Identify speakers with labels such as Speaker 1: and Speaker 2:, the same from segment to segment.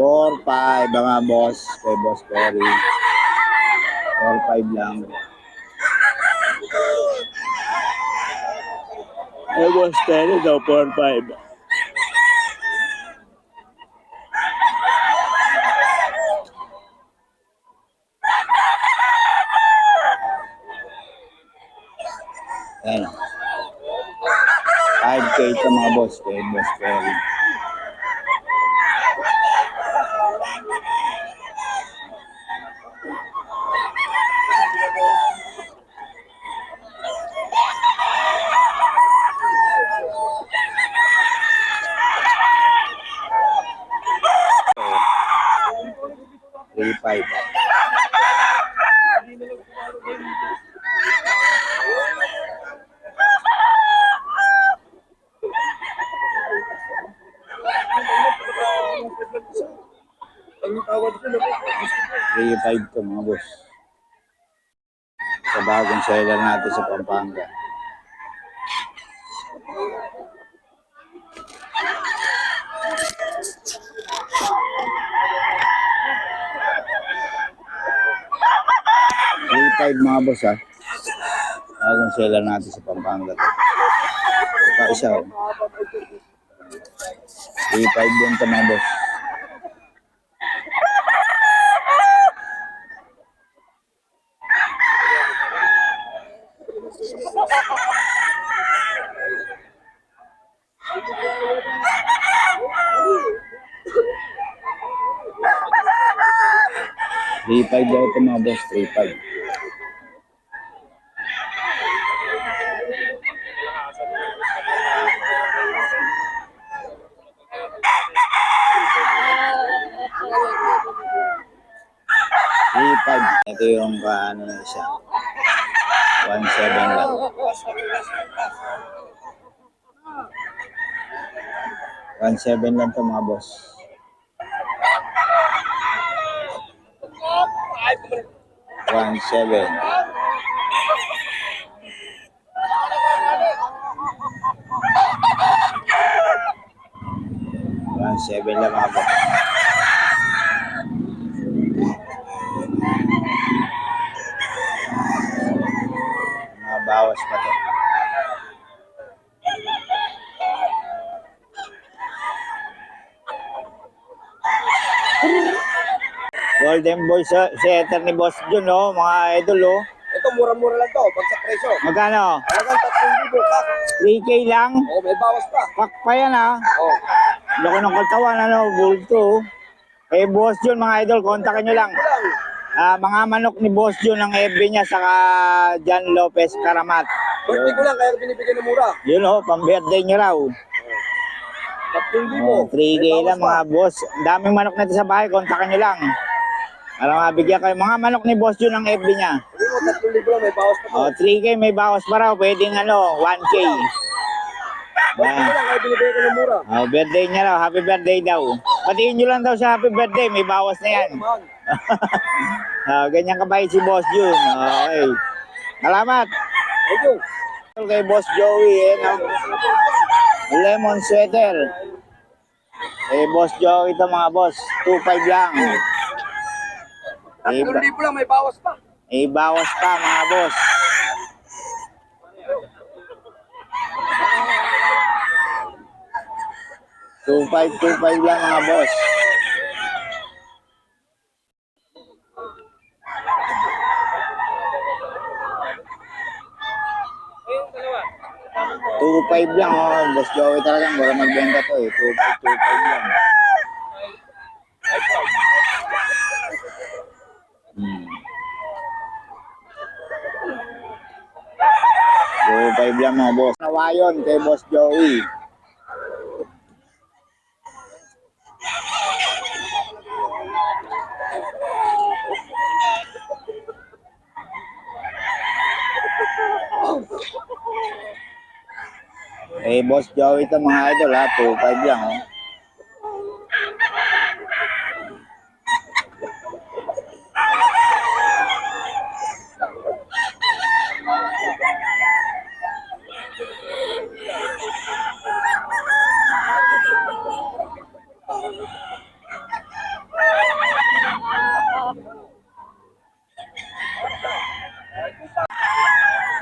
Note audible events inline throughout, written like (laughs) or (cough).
Speaker 1: 4, 5, mga boss, kay Boss Cory. 4, 5 lang. Kay Boss Terry daw, 4, 5. Ayan. 5K ito mga boss. Kay boss Perry. 5. Three five to mga boss. Sa bagong seller natin sa Pampanga. Three five mga boss ha. Bagong seller natin sa Pampanga to. Ito isa oh. Three five din to mga boss. Three five daw ito mga boss. Three five. Three five. Ito yung kaano na siya. One seven lang. One seven lang to mga boss. One seven. One seven lang mga boss. Mga bawas pa to. Golden Boy sa setter ni Boss Jun, oh, mga idol, oh.
Speaker 2: Ito, mura-mura lang to. Pag sa presyo.
Speaker 1: Magkano?
Speaker 2: Talagang 3,000 kak.
Speaker 1: 3K lang?
Speaker 2: Oo, may bawas pa.
Speaker 1: Pak pa yan, ah.
Speaker 2: Oo.
Speaker 1: Loko ng katawan, ano, bulto. oh. Eh, Boss Jun, mga idol, kontakin nyo lang. Ah, mga manok ni Boss Jun ang FB niya, saka John Lopez Karamat.
Speaker 2: Birthday ko lang, kaya binibigyan ng mura.
Speaker 1: Yun, oh, pang-birthday nyo raw.
Speaker 2: 3,000.
Speaker 1: Oh, 3K
Speaker 2: May bawas
Speaker 1: lang, mga boss. Ang daming manok nito sa bahay, kontakin nyo lang. Para mabigyan kayo. Mga manok ni Boss Jun ang FB niya.
Speaker 2: Hindi mo, 3,000 lang, may bawas pa.
Speaker 1: Oh, 3K may bawas pa raw. Pwedeng ano, 1K.
Speaker 2: Birthday ko lang, kaya binibigyan ko ng mura.
Speaker 1: Oh, birthday niya raw. Happy birthday daw. Patiin nyo lang daw sa happy birthday. May bawas na yan. (laughs) Ah, ganyan kabait si Boss Jun. Okay. Salamat.
Speaker 2: thank you.
Speaker 1: Kay Boss Joey, eh, no? Lemon sweater. Eh, Boss Joey ito mga boss. 2.5 lang. Eh, ba-
Speaker 2: 3,000 lang, may bawas pa.
Speaker 1: eh, bawas pa mga boss. Two five, two five lang mga boss. Two five lang oh, boss Joey talaga mura magbenta to eh. Two five, two five lang. Hmm. Two five lang mga boss. Nawayon kay boss Joey. Eh, Boss Joey ito mga idol ha, 2.5 lang oh.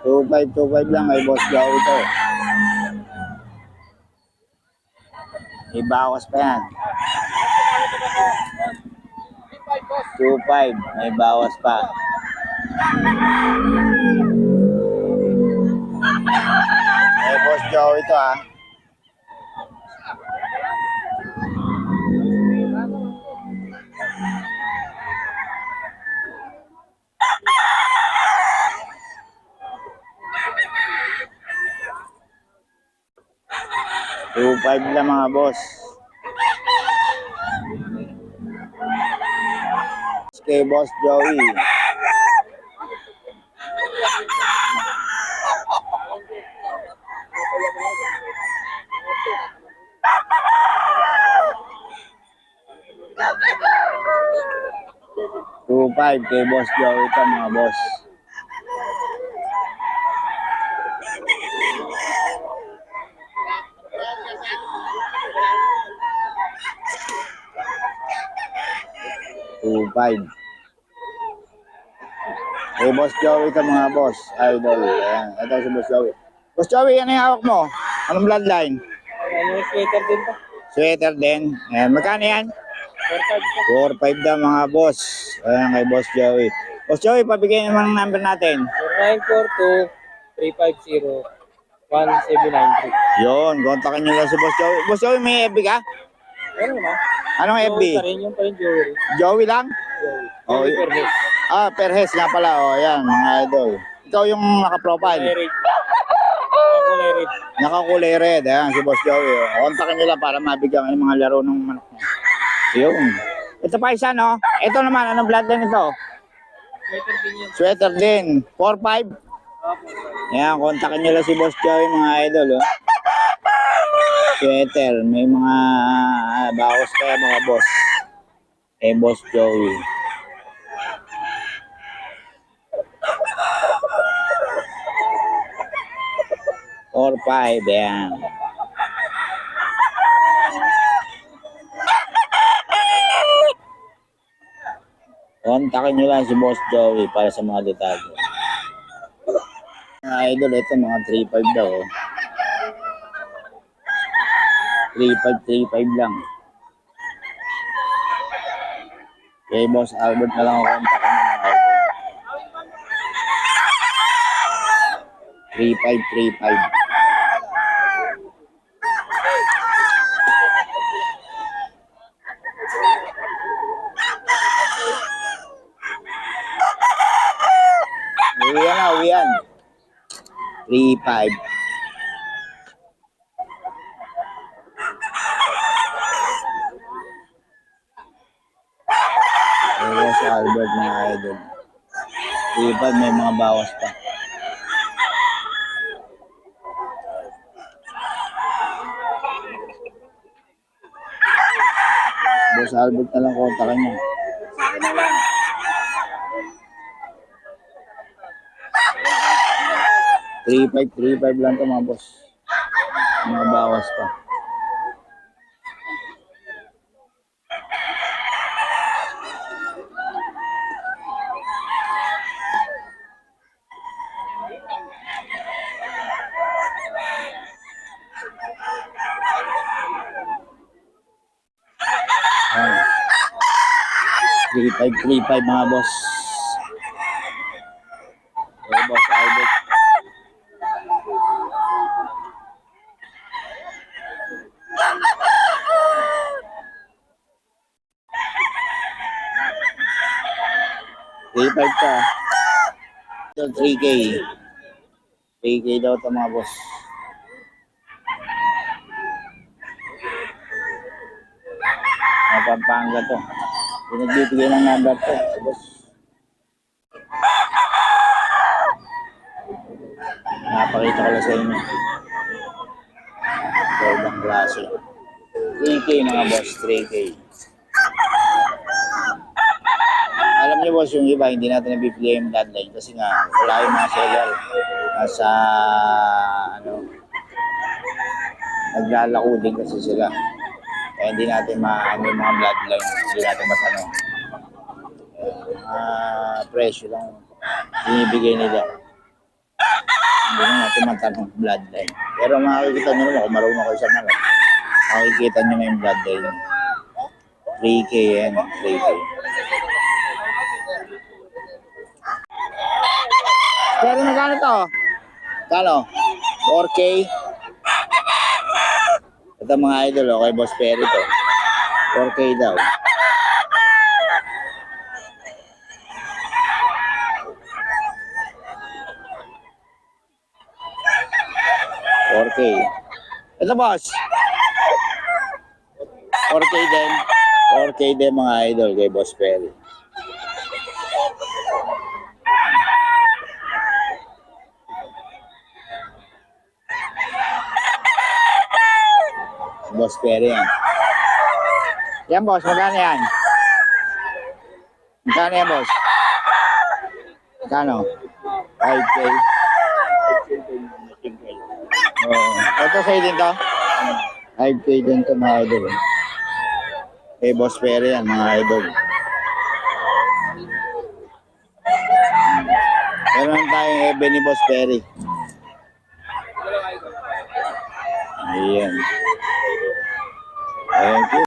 Speaker 1: Two five, two five lang ay boss daw ito. May bawas pa yan. 2.5, may bawas pa. Kay Boss Joey ito ah. Two five lang mga boss. Kay Boss Joey. Two five kay Boss Joey ito mga boss. Two five. Kay Boss Joey ito mga boss. Idol. Ayan. Ito si Boss Joey. Boss Joey, ano yung hawak mo? Anong bloodline?
Speaker 2: Ano yung sweater din pa?
Speaker 1: Sweater din. Ayan. Magkano yan?
Speaker 2: 4
Speaker 1: 4-5 daw mga boss. Ayan kay Boss Joey. Boss Joey, pabigay naman ang number natin.
Speaker 2: 0942-350-1793.
Speaker 1: Yun, kontakin nyo lang si Boss Joey. Boss Joey, may FB ka?
Speaker 2: Ano naman?
Speaker 1: Anong FB?
Speaker 2: Yung pa rin, yung pa rin jewelry.
Speaker 1: Joey lang? Oh, y-
Speaker 2: per head.
Speaker 1: Ah, Perhes nga pala. O, ayan, mga idol. Ikaw yung naka-profile.
Speaker 2: Kulay red. Ang kulay (laughs) red.
Speaker 1: Nakakulay red. Ayan, si Boss Joey. O, kontakin lang para mabigyan kayo ng mga laro ng manok niya. Yun. Ito pa isa, no? Ito naman, anong bloodline ito?
Speaker 2: Sweater din yun.
Speaker 1: Sweater din. 4-5. Ayan, kontakin nyo lang si Boss Joey, mga idol. Oh. Sweater. May mga ah, bawas kaya mga boss. Eh, Boss Joey. Or five, ayan. Kontakin nyo lang si Boss Joey para sa mga detalye. Mga idol, ito mga 3.5 daw. oh. 3.5, 3.5 lang. Kay Boss Albert na lang ako kontakin ng mga idol. 3.5, 3.5. Uwi yan na, uwi yan. 3.5. Pero si Albert mga idol. 3.5 may mga bawas pa. Boss Albert na lang kontakin niya. Three five, three five lang to mga boss. Mga bawas pa. Ayan. 3-5, 3-5 mga boss. Okay, boss Albert. Ka. Ito, 3K. 3K daw ito mga boss. Pampanga to. Pinagbibigay ng number to. Boss. Napakita ko lang sa inyo. Gordang klase. 3K mga boss, 3K. Alam niyo boss, yung iba, hindi natin nabibigay yung deadline kasi nga, wala yung mga seller. Nasa, ano, naglalako din kasi sila. Kaya hindi natin maano yung mga bloodline, hindi natin matanong. Mga presyo lang binibigay nila. Hindi na natin matanong bloodline. Pero makikita nyo naman kung marunong kayo sa manok. Makikita nyo na yung bloodline. 3K yan. 3K. Pero magkano to? Kano? 4K? Ito mga idol, okay, Boss Perry to. 4K daw. K. Ito boss. 4K din. 4K din mga idol kay Boss Perry. Boss Perry yan. Yan boss, magkano yan? Magkano yan boss? Magkano? 5K. Oo. Ito sa'yo din to? 5K din to mga idol. Eh, Boss Perry yan, mga idol. Meron tayong ebe ni Boss Perry. Ayan. Thank you.